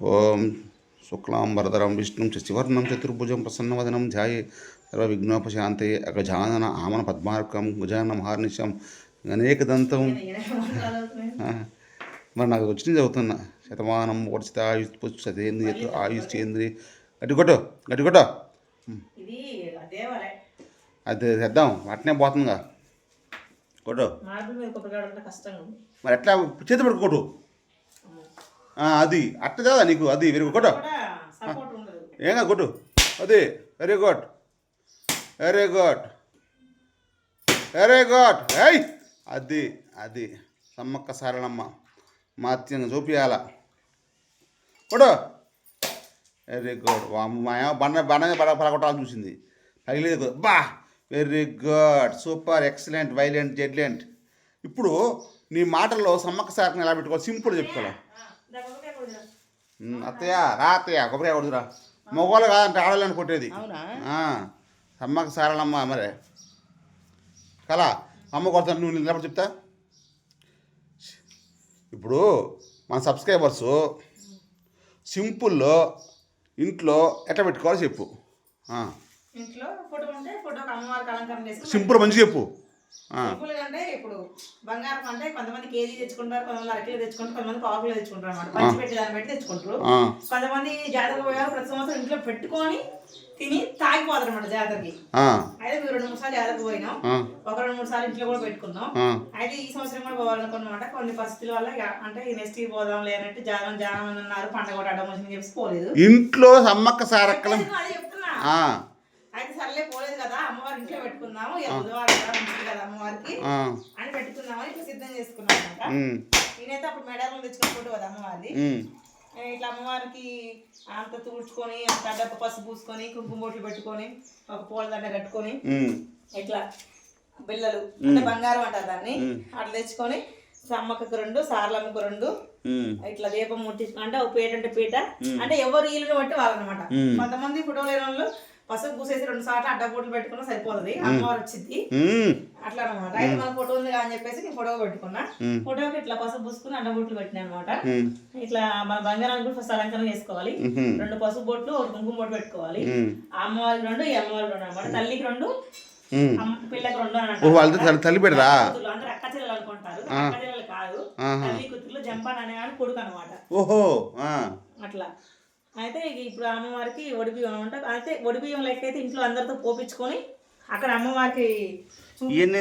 ఓం శుక్లాంబరధరం విష్ణుం శశివర్ణం చతుర్భుజం ప్రసన్నవదనం ధ్యాయే సర్వవిఘ్నోపశాంతే అగజానన ఆమన పద్మార్కం గజాన మహార్నిశం అనేకదంతం ఆ, మరి నాకు వచ్చింది చదువుతున్నా. శతమానం వర్షిత ఆయుష్ పుష్పేంద్రియ ఆయుష్ చేంద్రియ గట్టి కొట్టు గట్టి కొట్టు ఇది దేవాలయ అది తెద్దాం అట్నే పోతుందిగా. కొట్టు. మరి ఎట్లా చేతి పడుకో కొట్టు. అది. అట్ట కదా నీకు? అది కొట్టు. కూడా సపోర్ట్ ఉండదు. ఏంగా కొట్టు. అది. Very good very good very good ఏయ్! అది అది. సమ్మక్క సారణమ్మ మాత్యంగా చూపియాల. కొడు వెరీ గుడ్ మాయ బండ బండ పడ పడగొట్టాలని చూసింది. పగిలేదు బా! Very good super excellent violent జెడ్లెంట్ ఇప్పుడు నీ మాటల్లో సమ్మక్క సారకం ఎలా పెట్టుకోవాలి? సింపుల్ చెప్పుకోవాలి. అత్తయ్య రా అత్తయ్య కొబ్బరికాయ కొడుతురా. మగవాళ్ళు కాదంటే ఆడవాళ్ళని కొట్టేది. అమ్మకి సారాలమ్మ మరే. కళ అమ్మ కొడతాను నువ్వు నిలబడి చెప్తా. ఇప్పుడు మన సబ్స్క్రైబర్స్ సింపుల్లో ఇంట్లో ఎట్లా పెట్టుకోవాలో చెప్పు. ఇంట్లో ఫోటో ఉంటే ఫోటోకి అమ్మవారికి అలంకరణ చేసి సింపుల్ మంచిగా చెప్పు. సింపుల్ అంటే ఇప్పుడు బంగారం అంటే కొంతమంది కేజీ తెచ్చుకుంటారు కొంతమంది అరకిలో తెచ్చుకుంటారు కొంతమంది పావు కిలో తెచ్చుకుంటారు అనమాట పంచి పెట్టి దాన్ని బట్టి తెచ్చుకుంటారు. కొంతమంది జాతర పోయారు ప్రతి సంవత్సరం ఇంట్లో పెట్టుకొని తిని తాగిపోతారు అనమాట జాతరకి. అయితే మేము రెండు మూడు సార్లు జాతరకు పోయినాం. ఒక రెండు మూడు సార్లు ఇంట్లో కూడా పెట్టుకున్నాం. ఆ, అయితే ఈ సంవత్సరం కూడా పోవాలనుకున్నమాట. కొన్ని పరిస్థితుల వల్ల అంటే నెక్స్ట్ ఇయర్ పోదాం లేదంటే జానం జానం అని అన్నారు. పండగ కూడా అడ్డం వచ్చిందని చెప్పి పోలేదు. ఇంట్లో సమ్మక్క సారక్కలం. అదే చెప్తున్నా. అయితే సర్లే పోలేదు కదా అమ్మవారి ఇంట్లో పెట్టుకుందాము. ఇక బుధవారం కదా మంచిది కదా అమ్మవారికి. అని పెట్టుకుందామని ఇట్లా సిద్ధం చేసుకున్నాం అనమాట నేనైతే అప్పుడు మెడల్ తెచ్చుకుని ఫోటో కదా అమ్మవారిది. ఇట్లా అమ్మవారికి అంత తుడుచుకొని అంత డబ్బ పసుపు పూసుకొని కుంకుమ బొట్లు పెట్టుకొని ఒక పూల దండ కట్టుకొని ఇట్లా బిళ్ళలు అంటే బంగారం అంటారు దాన్ని అట్లా తెచ్చుకొని సమ్మక్కకు రెండు సార్లమ్మకు రెండు ఇట్లా దీపం ముట్టించుకుని అంటే ఒక పీట అంటే పీట అంటే ఎవరు ఇల్లుని బట్టి వాళ్ళనమాట. కొంతమంది ఫోటో లేని వాళ్ళు పసుపు పూసేసి రెండు సార్లు అడ్డబొట్లు పెట్టుకున్నా సరిపోతుంది. అమ్మవారు వచ్చింది. అట్లా అనమాట అయితే మన ఫోటో ఉంది అని చెప్పేసి నేను ఫోటో పెట్టుకున్నా. ఫోటోకి ఇట్లా పసుపు పూసుకుని అడ్డబొట్లు పెట్టినా అనమాట. ఇట్లా మన బంగారానికి కూడా ఫస్ట్ అలంకరణ చేసుకోవాలి. రెండు పసుపు బొట్లు ఒక కుంకుమ బొట్టు పెట్టుకోవాలి. అమ్మవారికి రెండు ఈ అమ్మవారికి రెండు అనమాట. తల్లికి రెండు పిల్లకి రెండు అని ఓ అంటారు. వాళ్ళతో తల్లి పెడదా? అక్క చెల్లెలు అనుకుంటారు. అక్క చెల్లెలు కాదు. తల్లి కూతుర్లు జంపాన్ అనే కొడుకు అనమాట. ఓహో అట్లా. అయితే ఇప్పుడు అమ్మవారికి ఒడిబియ్యం అనమాట అయితే ఒడిబియ్యం లెక్క అయితే ఇంట్లో అందరితో పోపించుకొని అక్కడ అమ్మవారికి ఇవన్నీ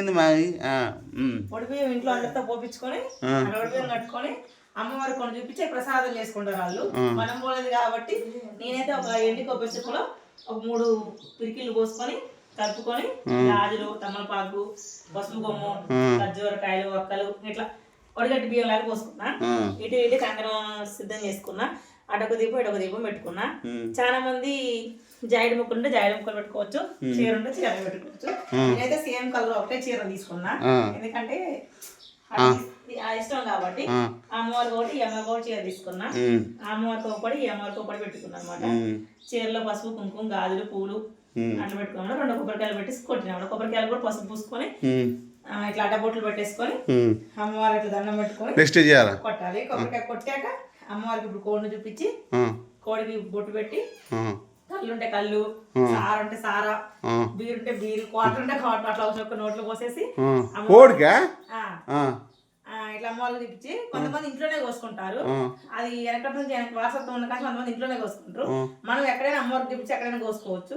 ఒడిబియ్యం ఇంట్లో అందరితో పోపించుకొని ఒడిబియ్యం కట్టుకొని అమ్మవారికి కొన్ని చూపించి ప్రసాదం చేసుకుంటారు వాళ్ళు. మనం పోలేదు కాబట్టి నేనైతే ఒక ఎండి కొబ్బరి చెప్పులో ఒక మూడు పిరికిళ్ళు పోసుకొని కలుపుకొని గాజులు తమలపాకు పసుపు కొమ్ము ఖర్జూరకాయలు ఒక్కలు ఇట్లా ఒడిగట్టి బియ్యం లాగా పోసుకున్నా. ఇటు ఇటు కంకణం సిద్ధం చేసుకున్నా. అటొక దీపం ఇటొక దీపం పెట్టుకున్నా. చాలా మంది జాయిడ్ ముక్కలు ఉంటే జాయిడ్ ముక్కలు పెట్టుకోవచ్చు. చీర ఉంటే చీర పెట్టుకోవచ్చు. నేనైతే సేమ్ కలర్ ఒకటే చీర తీసుకున్నా. ఎందుకంటే ఇష్టం కాబట్టి. అమ్మవారికి ఒకటి అమ్మవారికి ఒకటి చీర తీసుకున్నా. ఉమ్, ఆ అమ్మవారికి ఒకటి ఈ అమ్మవారికి ఒకటి పెట్టుకున్నా అనమాట చీరలో పసుపు కుంకుమ గాజులు పూలు అట్లా పెట్టుకున్నాం రెండు కొబ్బరికాయలు పెట్టి కొట్టినాం. కొబ్బరికాయలు కూడా పసుపు పూసుకొని ఇట్లా అడ్డబొట్లు పెట్టేసుకొని ఉమ్. అమ్మవారి ఇట్లా దండం పెట్టుకొని నెక్స్ట్ చేయాలా? కొట్టాలి. కొబ్బరికాయ కొట్టాక అమ్మవారికి ఇప్పుడు కోడిని చూపించి కోడికి బొట్టు పెట్టి ఆ, కళ్ళు ఉంటే కళ్ళు సార ఉంటే సారా ఆ, బీరు ఉంటే బీరు క్వార్టర్ ఉంటే క్వార్టర్ అట్లా ఒక నోట్లో పోసేసి. కోడికా? ఇట్లా అమ్మవారికి చూపించి కొంతమంది ఇంట్లోనే కోసుకుంటారు. అది వెనకటి నుంచి వారసత్వం ఉన్న కానీ కొంతమంది ఇంట్లోనే కోసుకుంటారు. మనం ఎక్కడైనా అమ్మవారికి చూపించి ఎక్కడైనా కోసుకోవచ్చు.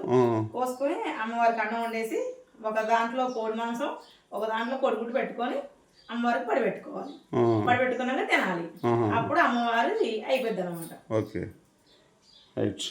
కోసుకొని అమ్మవారికి అన్నం వండేసి ఒక దాంట్లో కోడి మాంసం ఒక దాంట్లో కోడిగుడ్డు పెట్టుకొని అమ్మవారికి పడి పెట్టుకోవాలి ఆ. పడి పెట్టుకున్నాక తినాలి. అప్పుడు అమ్మవారి అయిపోద్ది అనమాట ఓకే. రైట్.